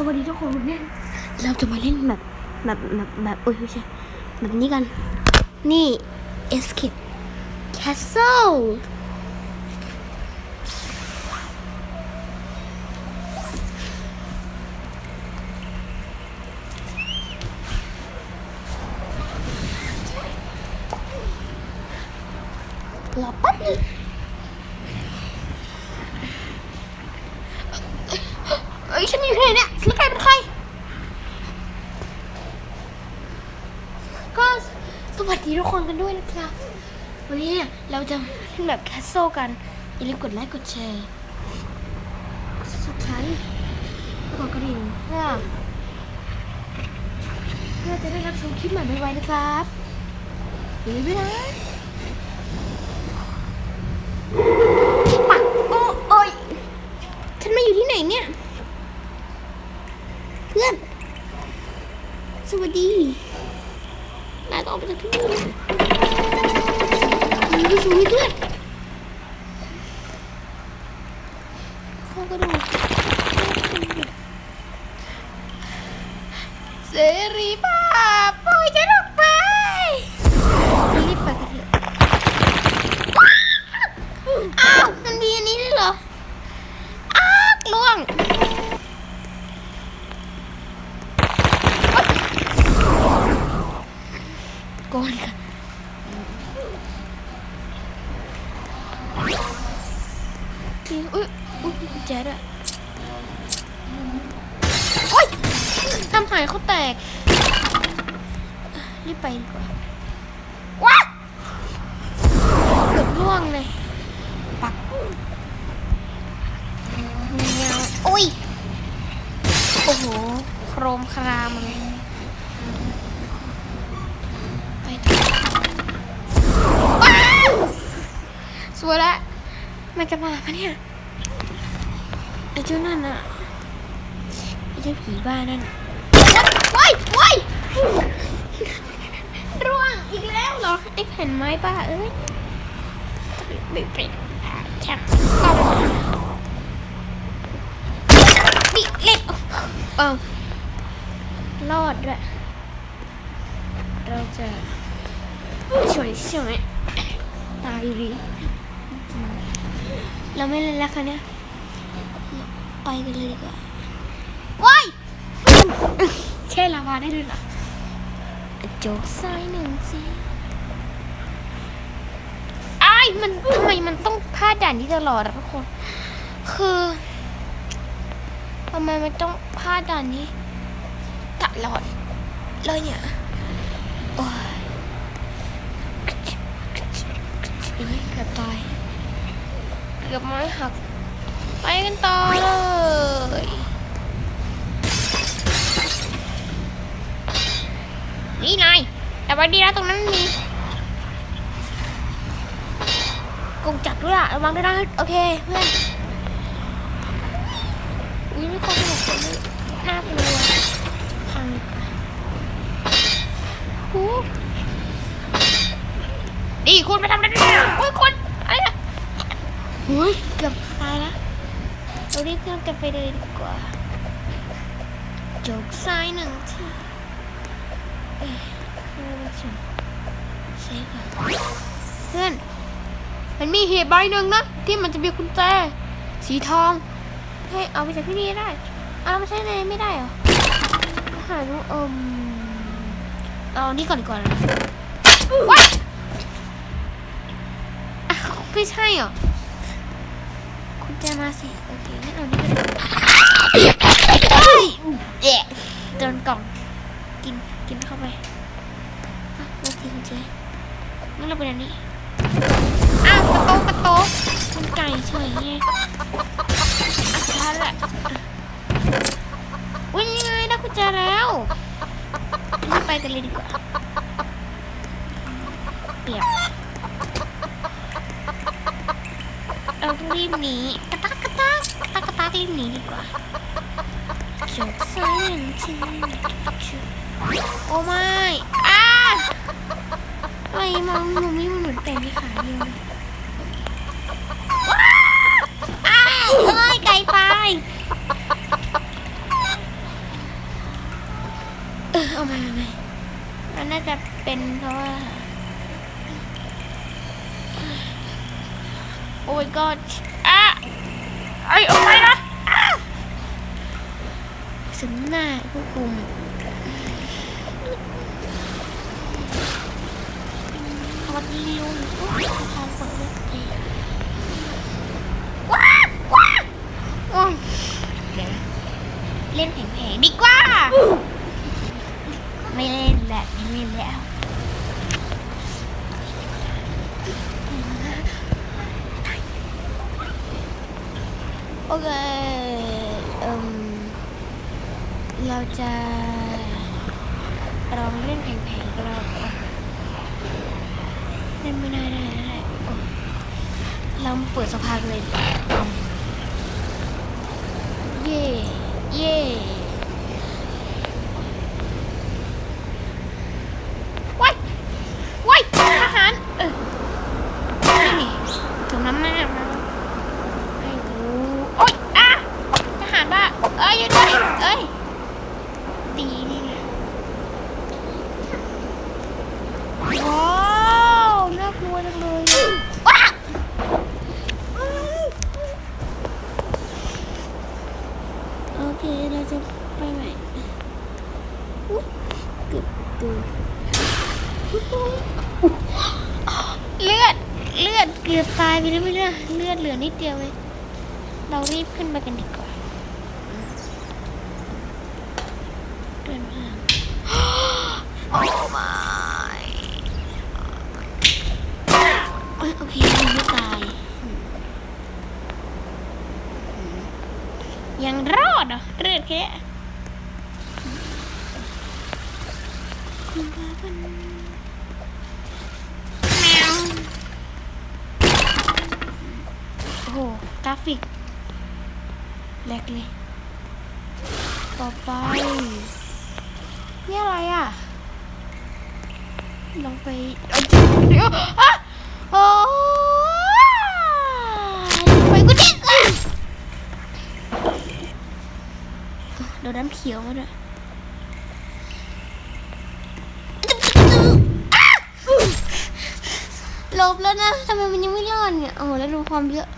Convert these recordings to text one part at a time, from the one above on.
สวัสดีทุกคนวันนี้เราจะมาเล่นแบบแบบแบบแบบโอ้ยไม่ใช่แบบนี้กัน นี่ Escape Castle รอแป๊บนึงเอ้ยฉันอยู่ที่ไหนเนี่ยแล้วใครเป็นใคร ก็สวัสดีทุกคนกันด้วยนะครับ วันนี้เนี่ยเราจะเล่นแบบแค สโซกัน อย่าลืมกดไลค์กดแชร์กดซับสไครต์กดกระดิ่งเพื่อเพื่อจะได้รับชมคลิปใหม่ไวๆนะครับอย่าลืมด้วยนะปักโอ้โอยฉันมาอยู่ที่ไหนเนี่ย เพื่อน สวัสดีนายต้องออกไปจากที่นี่มีผู้สูงเพื่อน สวยละ มันจะมาปะเนี่ยไอ้เจ้านั่นอะไอ้เจ้าผีบ้านั่นว้ายว้ายร่วงอีกแล้วเหรอไอ้แผ่นไม้บ้าเอ้ยไม่เป็นแท็บกล้องบิเล็กเออรอดด้วยเราจะช่วยช่วยตายอยู่ดี เราไม่เล่นแล้วค่ะเนี่ยไปกันเลยดีกว่าว้ายแช่ลาวาได้ด้วยเหรอโจกซ้ายหนึ่งสิไอ้ายมันทำไมมันต้องพลาดด่านนี้ตลอดอะทุกคน คือทำไมมันต้องพลาดด่านนี้ตลอดเลยเนี่ยโอ้ยเอ้ยเกือบตาย เกือบไม้หัก ไปกันต่อเลยนี่นายแต่ว่าดีแล้วตรงนั้นมีกงจักรด้วยอะระวังด้วยนะโอเคเพื่อนอุ้ยไม่ค่อยสนุกเลยน่ากลัวพังหูดีคุณไปทำได้ด้วยโอ้ยคุณอะไรน อ้ยเกือบตายล้วเรารีบเคลื่อนกันไปเลยดีกว่าโจกซ้ายหนึ่งทีเอ้ยเพื่อนฉันใช่ค่ะเพื่อนมันมีเหีบใบหนึ่งนะที่มันจะมีกุญแจสีทองให้เอาไปจากที่นี่ได้เอามาใช้ในไม่ได้เหรอหาดูเอิมเอานี่ก่อนดีกว่านว้าไม่ใช่เหรอ แจมาสิโอเคงั้นเอานี่ก็ได้เฮ้ยแย่โดนกล่องกินกินเข้าไปอะมาทีกุญแจงั้นเราเป็นอันนี้อ้าวกระโตกกระโตกมันไก่เฉยไงอะสุดท้ายแหละอุ้ยยังไงได้กุญแจแล้วไปกันเลยดีกว่าเปียก เราต้องรีบหนีกระตักกระตักกระตักกระตักรีบหนีดีกว่าจบไซเลนทีโอ้ไม่อ้าอะไรมองหนูไม่มันเหมือนแต่มีขาเดียวอ้าวเอ้ยไก่ตายเอามาไม่ไม่มันน่าจะเป็นเพราะว่า โอ้ย ก็อะไอ้ออกไปนะอะสมหน้าผู้คุมวัดดีลุงทางเปิดเลยว้าว้าว้าเล่นแผงๆดีกว่า ไม่เล่นแบบนี้ไม่เล่นแล้ว โอเคเอ่มเราจะลองเล่นแผงๆกันเล่นไม่ได้ได้ได้เราเปิดสภานเลยเย่เย่ว้ายว้ายทหารเออนี่ถึงน้ำหน้ามา ไม่รู้โอ๊ยอะทหารบ้าเอ้ยหยุดด้วยเอ้ย ตีนี่นะว้าวน่ากลัวจังเลยว้าโอเค เราจะไปไหนอุ๊ยเกือบเกือบเลือด เลือดเกือบตายไปแล้วไม่เลือดเลือด เหลือนิดเดียวเองเรารีบขึ้นไปกันดีกว่า เดินทางโอ้ my โอยโอเคยังไม่ตายอืมอืมยังรอดเหรอะเลือดแค่คุณพาพัน กราฟิกแลกเลย ต่อไปนี่อะไรอะ ลองไปเอาเดี๋ยวอะโอ้ไปกูดิอะโดนน้ำเขียวมาด้วยหลบแล้วนะทำไมมันยังไม่รอดเนี่ย โอ้โหแล้วดูความเยอะ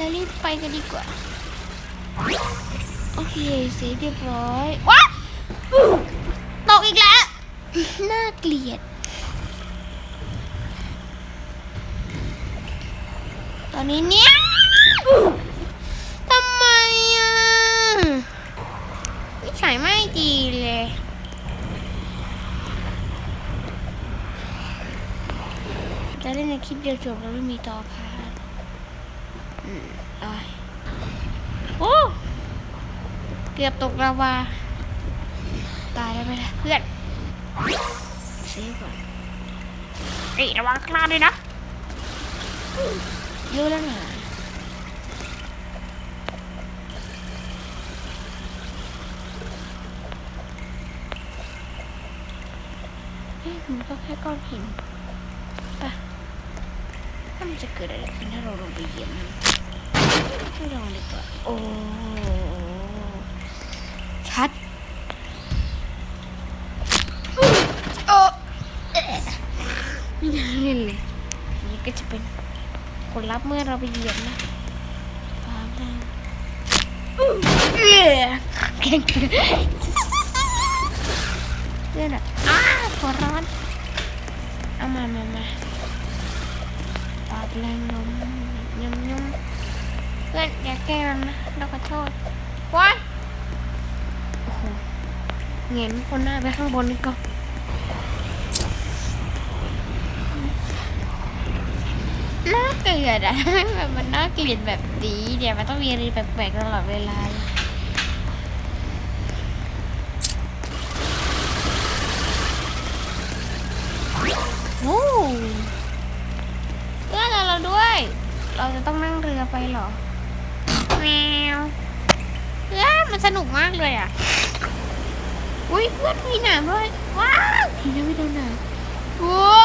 แล้วรีบไปกันดีกว่า โอเคเสร็จเรียบร้อยว้าตกอีกแล้ว น่าเกลียด ตอนนี้เนี่ยทำไมอะวิสัยไม่ดีเลยจะเล่นในคลิปเดียวจบแล้วไม่มีต่อพาร์ทอืมเอ้ย โอ้เกือบตกลาวา ตายแล้วไหมล่ะเพื่อนเซฟก่อนเอ้ยระวังข้างล่างด้วยนะเยอะแล้วนะเฮ้ยมันก็แค่ก้อนหินปะถ้ามันจะเกิดอะไรขึ้นถ้าเราลงไปเหยียบมัน ไม่ลองดีกว่า โอ้ชัดโอ้ไม่น่าเล่เลยนี่ก็จะเป็นผลลัพธ์เมื่อเราไปเหยียบนะตามทางเอ๊ะเก่งเพื่อนอะอ้าหัวร้อนเอามามามาปาดแรงลม เพื่อนอย่าแกล้งนะเราขอโทษว้ายโอ้โหเงินคนหน้าไปข้างบนนี่ก็น่าเกลียดอะแบบมันน่าเกลียดแบบนี้เดี๋ยวมันต้องมีอะไรแปลกๆตลอดเวลาโอ้เพื่อนเราเราด้วย เราจะต้องนั่งเรือไปเหรอ แมวเพื่อน มันสนุกมากเลยอะ อุ้ยเพื่อนมีหนามด้วย ว้าวทีนี้ไม่โดนหนามว้า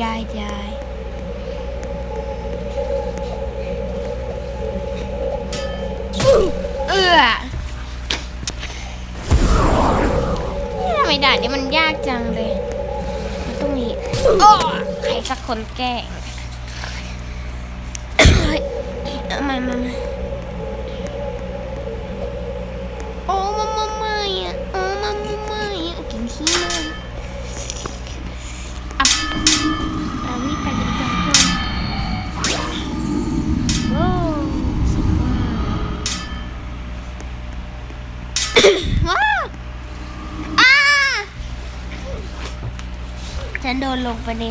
ได้ได้เออทำไมด่านนี้มันยากจังเลย มันต้องมีใครสักคนแก้เอามามามาโอ้มามามาอะโอ้มามามาอะกินขี้มาอัพ โดนลงไปใน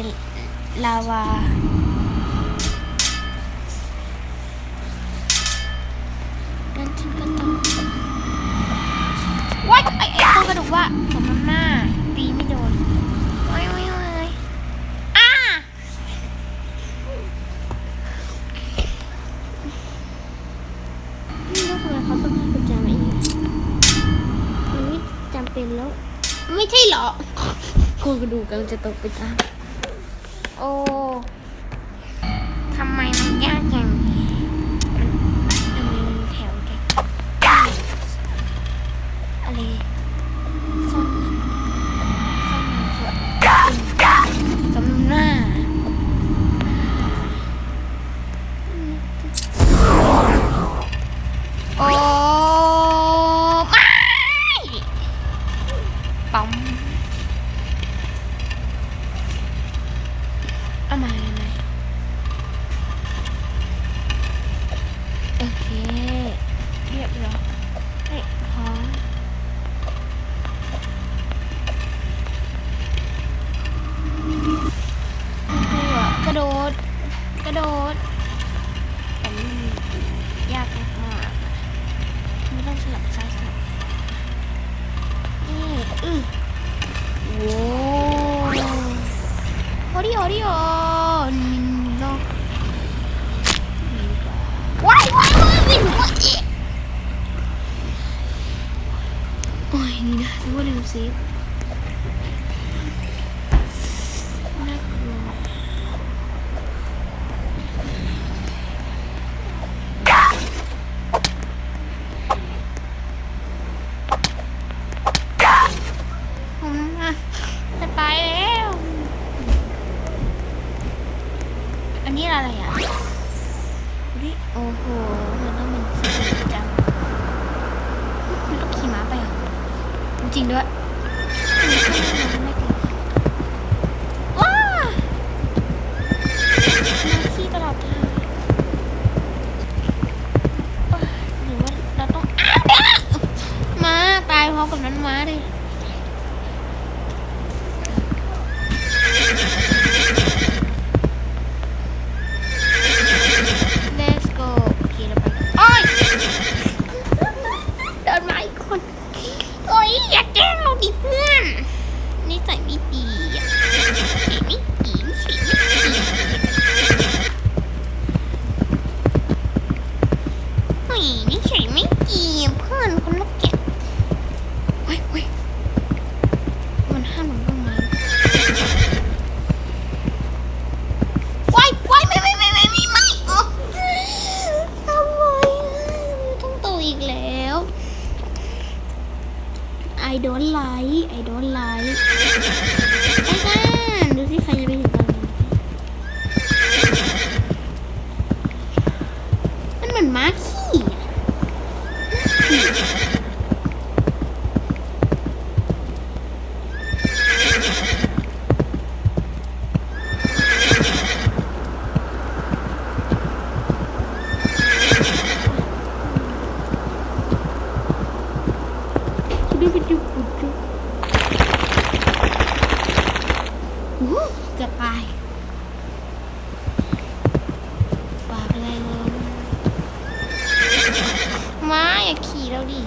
ลาวาว้ายไอ้ไอ้ต้นกระดูกว่าสมน้ำหน้า ตีไม่โดนโอ้ยโอ้ยโอ้าไม่รู้ทำไมเขาต้องให้กุญแจมาอีกมันไม่จำเป็นแล้ว ไม่ใช่เหรอโครงกระดูกกำลังจะตกไปตามโอ้ทำไมมันยากอย่าง เค เรียบร้อยพร้อม I don't like I don't like ไปไป กขี่แล้วดิ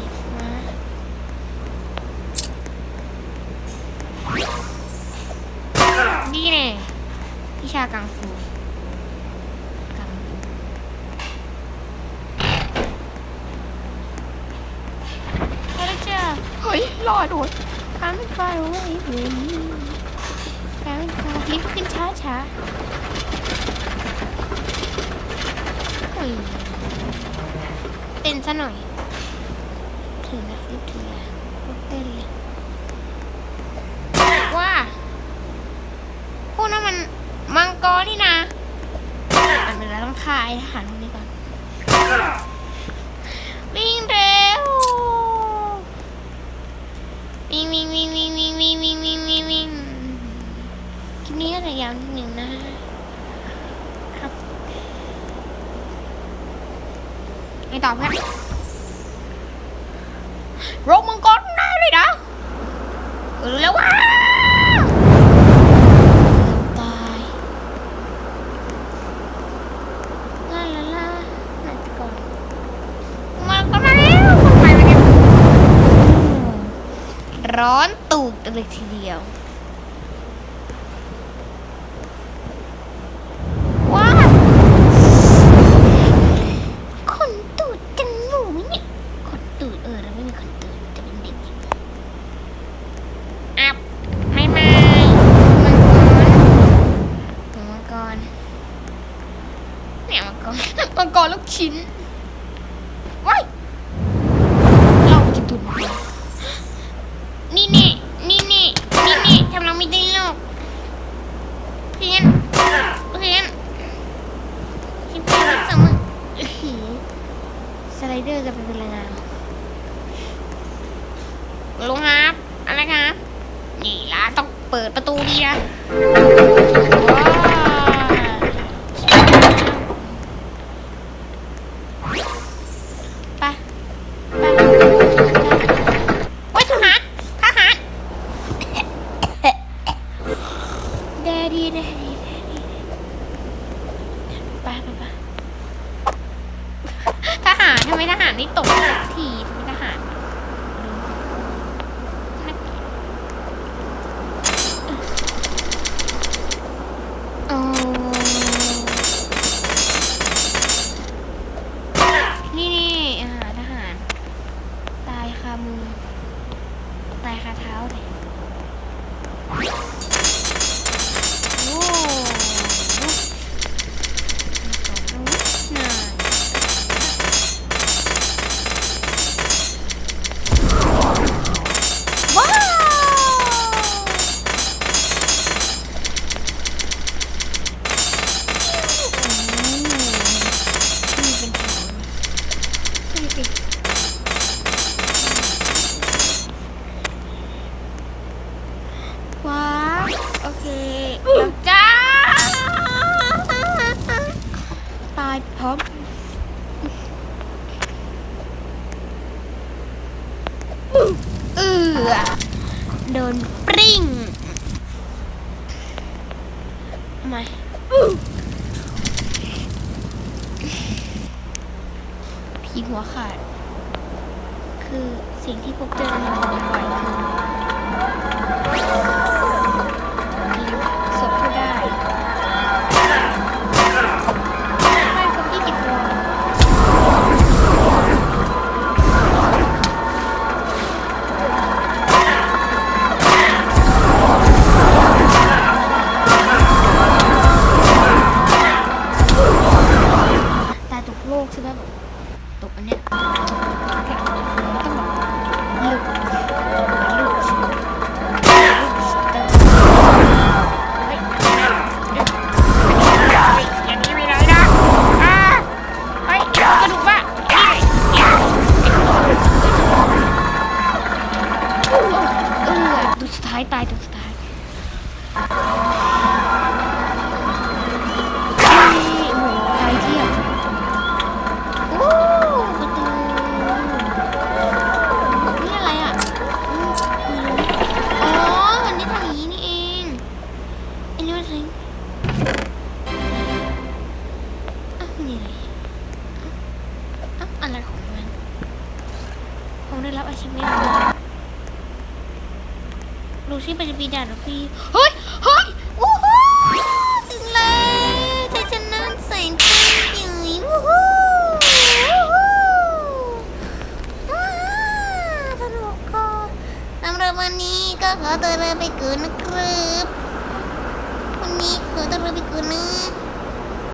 กอร์นี่นะอะไดี๋ยวต้องคายทหารตรงนี้ก่อน วิ่งเร็ว วิ่งวิ่งวิ่งวิ่งวิ่งวิ่งวิ่งวิ่งวิ่งวิ่งคลิปนี้ก็จะยาวนิดหนึ่งนะครับไม่ตอบครับโรคมังกรได้เลยนะเออแล้วว่า กันเลยทีเดียวว้าขนตูดจังหนูเนี่ยคนตูดเออเราไม่มีคนตูดแต่เป็นเด็กอับไม่ไม่มังกรมังกรเนี่ยมังกรมังกรลูกชิ้น ลุงครับ อะไรครับ นี่ล้าต้องเปิดประตูดีนะ